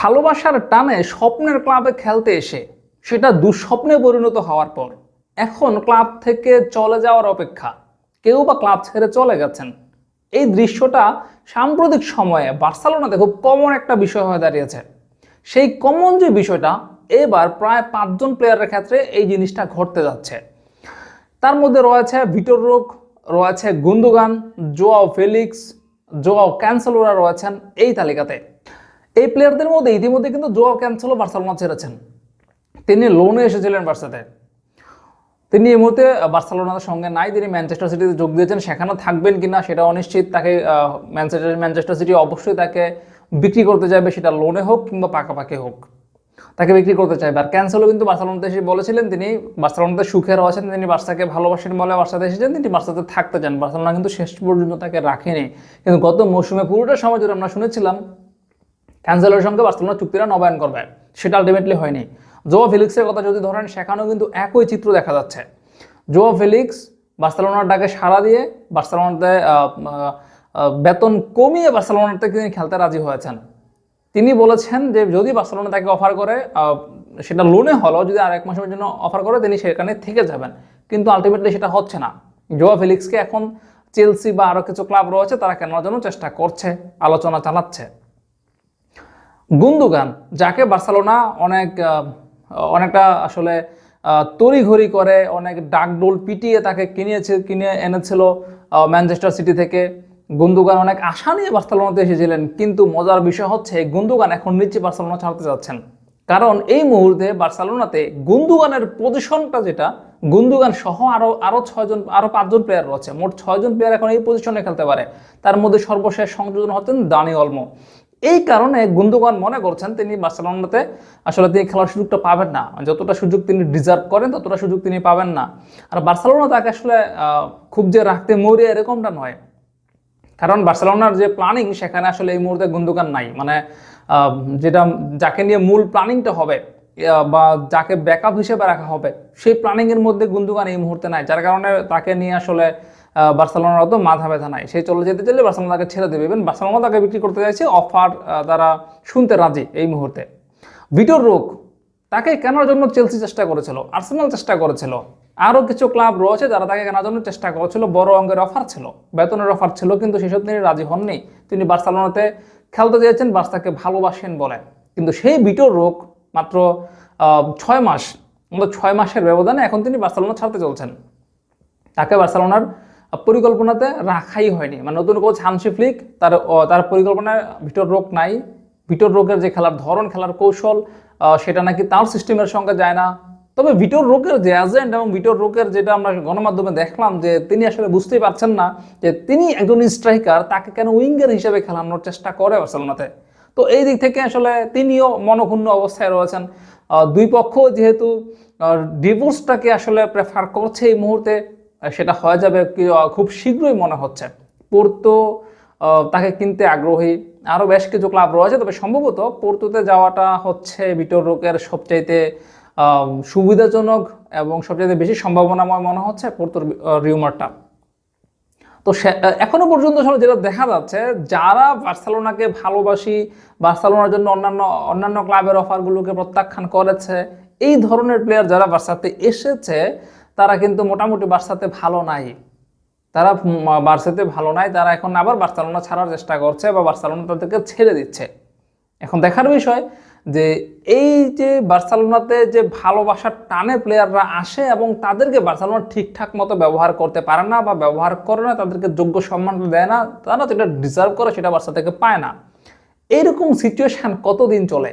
ভালোবাসার টানে স্বপ্নের ক্লাবে খেলতে এসে সেটা দুঃস্বপ্নে পরিণত হওয়ার পর এখন ক্লাব থেকে চলে যাওয়ার অপেক্ষা। কেউ বা ক্লাব ছেড়ে চলে গেছেন। এই দৃশ্যটা সাম্প্রতিক সময়ে বার্সেলোনাতে খুব কমন একটা বিষয় হয়ে দাঁড়িয়েছে। সেই কমন যে বিষয়টা, এবার প্রায় পাঁচজন প্লেয়ারের ক্ষেত্রে এই জিনিসটা ঘটতে যাচ্ছে। তার মধ্যে রয়েছে ভিটোর রোগ, রয়েছে গুন্দুগান, জোয়াও ফেলিক্স, জোয়াও ক্যান্সেলোরা রয়েছেন এই তালিকাতে। এই প্লেয়ারদের মধ্যে ইতিমধ্যে কিন্তু জোয়াও ক্যান্সেলো বার্সেলোনা ছেড়েছেন। তিনি লোনে এসেছিলেন বার্সাতে তিনি এই মুহূর্তে বার্সেলোনার সঙ্গে নাই, তিনি ম্যানচেস্টার সিটিতে যোগ দিয়েছেন। সেখানে থাকবেন কিনা সেটা অনিশ্চিত। তাকে ম্যানচেস্টার ম্যানচেস্টার সিটি অবশ্যই তাকে বিক্রি করতে চাইবে, সেটা লোনে হোক কিংবা পাকাপাকি হোক। তাকে বিক্রি করতে চাইবে। আর ক্যান্সেলও কিন্তু বার্সেলোনাতে এসে বলেছিলেন, তিনি বার্সেলোনাতে সুখে রয়েছেন, তিনি বার্সাকে ভালোবাসেন বলে বার্সাতে এসেছেন, তিনি বার্সাতে থাকতে চান। বার্সেলোনা কিন্তু শেষ পর্যন্ত তাকে রাখেনি। কিন্তু গত মৌসুমে পুরোটা সময় ধরে আমরা শুনেছিলাম ক্যান্সেলের সঙ্গে বার্সেলোনা চুক্তিটা নবায়ন করবে। সেটা আলটিমেটলি হয়নি। জোয়া ফিলিক্সের কথা যদি ধরেন, সেখানেও কিন্তু একই চিত্র দেখা যাচ্ছে। জোয়া ফিলিক্স বার্সেলোনার ডাকে সাড়া দিয়ে বার্সেলোনাতে বেতন কমিয়ে বার্সেলোনাতে তিনি খেলতে রাজি হয়েছেন। তিনি বলেছেন যে, যদি বার্সেলোনা তাকে অফার করে সেটা লোনে হলো যদি আর এক মাসের জন্য অফার করে, তিনি সেখানে থেকে যাবেন। কিন্তু আলটিমেটলি সেটা হচ্ছে না। জোয়া ফিলিক্সকে এখন চেলসি বা আরও কিছু ক্লাব রয়েছে, তারা কেনার জন্য চেষ্টা করছে, আলোচনা চালাচ্ছে। গুন্দুগান যাকে বার্সেলোনা অনেক অনেকটা আসলে তড়িঘড়ি করে, অনেক ডাকডোল পিটিয়ে তাকে কিনিয়েছে কিনে এনেছিল ম্যানচেস্টার সিটি থেকে। গুন্দুগান অনেক আশা নিয়ে বার্সেলোনাতে এসেছিলেন, কিন্তু মজার বিষয় হচ্ছে গুন্দুগান এখন নিচে বার্সেলোনা ছাড়তে যাচ্ছেন। কারণ এই মুহূর্তে বার্সেলোনাতে গুন্দুগানের পজিশনটা যেটা গুন্দুগান সহ আরও আরও ছয়জন আরও পাঁচজন প্লেয়ার রয়েছে। মোট ছয়জন প্লেয়ার এখন এই পজিশনে খেলতে পারে। তার মধ্যে সর্বশেষ সংযোজন হচ্ছেন দানি অলমো। এই কারণে গুন্দোগান মনে করছেন তিনি বার্সেলোনাতে, আসলে তিনি খেলার সুযোগটা পাবেন না। যতটা সুযোগ তিনি ডিজার্ভ করেন, ততটা সুযোগ তিনি পাবেন না। আর বার্সেলোনা তাকে আসলে খুব যে রাখতে মরে এরকমটা নয়। কারণ বার্সেলোনার যে প্ল্যানিং সেখানে আসলে এই মুহূর্তে গুন্দোগান নাই। মানে যেটা যাকে নিয়ে মূল প্ল্যানিংটা হবে বা যাকে ব্যাকআপ হিসেবে রাখা হবে, সেই প্ল্যানিংয়ের মধ্যে গুন্দোগান এই মুহূর্তে নাই। যার কারণে তাকে নিয়ে আসলে বার্সেলোনার অত মাথা ব্যথা নাই। সেই চলে যেতে চাইলে বার্সেলোনা তাকে ছেড়ে দেবে। ইভেন বার্সেলোনা তাকে বিক্রি করতে চাইছে অফার তারা শুনতে রাজি এই মুহূর্তে। ভিটোর রোগ তাকে কেনার জন্য চেলসি চেষ্টা করেছিল আর্সেনাল চেষ্টা করেছিল। আরও কিছু ক্লাব রয়েছে যারা তাকে কেনার জন্য চেষ্টা করেছিল, বড় অঙ্গের অফার ছিল, বেতনের অফার ছিল, কিন্তু সেসব তিনি রাজি হননি। তিনি বার্সেলোনাতে খেলতে চেয়েছেন, বার্সাকে ভালোবাসেন বলে। কিন্তু সেই বিটোর রোগ মাত্র ছয় মাস মতো ছয় মাসের ব্যবধানে এখন তিনি বার্সেলোনা ছাড়তে চলছেন। তাকে বার্সেলোনার পরিকল্পনাতে রাখাই হয়নি। মানে নতুন কোচ হানসি ফ্লিক তার তার পরিকল্পনায় ভিতর রোগ নাই। ভিতর রোগের যে খেলার ধরন, খেলার কৌশল সেটা নাকি তার সিস্টেমের সঙ্গে যায় না। তবে ভিটোর রোগের যে এজেন্ট এবং ভিটোর রোগের যেটা আমরা গণমাধ্যমে দেখলাম যে তিনি আসলে বুঝতেই পারছেন না যে তিনি একজন স্ট্রাইকার তাকে কেন উইঙ্গার হিসেবে খেলানোর চেষ্টা করে বার্সেলোনাতে। তো এই দিক থেকে আসলে তিনিও মনক্ষুণ্ণ অবস্থায় রয়েছেন। দুই পক্ষ যেহেতু ডিভোর্সটাকে আসলে প্রেফার করছে এই মুহূর্তে। সেটা হয়ে যাবে খুব শীঘ্রই মনে হচ্ছে। পোর্তো তাকে কিনতে আগ্রহী। আরও বেশ কিছু ক্লাব রয়েছে, তবে সম্ভবত পোর্তোতে যাওয়াটা হচ্ছে বিটর রোগের সবচাইতে সুবিধাজনক এবং সবচাইতে বেশি সম্ভাবনাময় মনে হচ্ছে পোর্তোর রিউমারটা। তো সে- এখনও পর্যন্ত আসলে যেটা দেখা যাচ্ছে, যারা বার্সেলোনাকে ভালোবাসি, বার্সেলোনার জন্য অন্যান্য অন্যান্য ক্লাবের অফারগুলোকে প্রত্যাখ্যান করেছে, এই ধরনের প্লেয়ার যারা বার্সাতে এসেছে তারা কিন্তু মোটামুটি বার্সাতে ভালো নাই। তারা বার্সাতে ভালো নাই, তারা এখন আবার বার্সেলোনা ছাড়ার চেষ্টা করছে বা বার্সেলোনা তাদেরকে ছেড়ে দিচ্ছে। এখন দেখার বিষয় যে এই যে বার্সেলোনাতে যে ভালোবাসার টানে প্লেয়াররা আসে এবং তাদেরকে বার্সেলোনা ঠিকঠাক মতো ব্যবহার করতে পারে না বা ব্যবহার করে না, তাদেরকে যোগ্য সম্মানটা দেয় না, তারা যেটা ডিজার্ভ করে সেটা বার্সা থেকে পায় না। এইরকম সিচুয়েশন কতদিন চলে?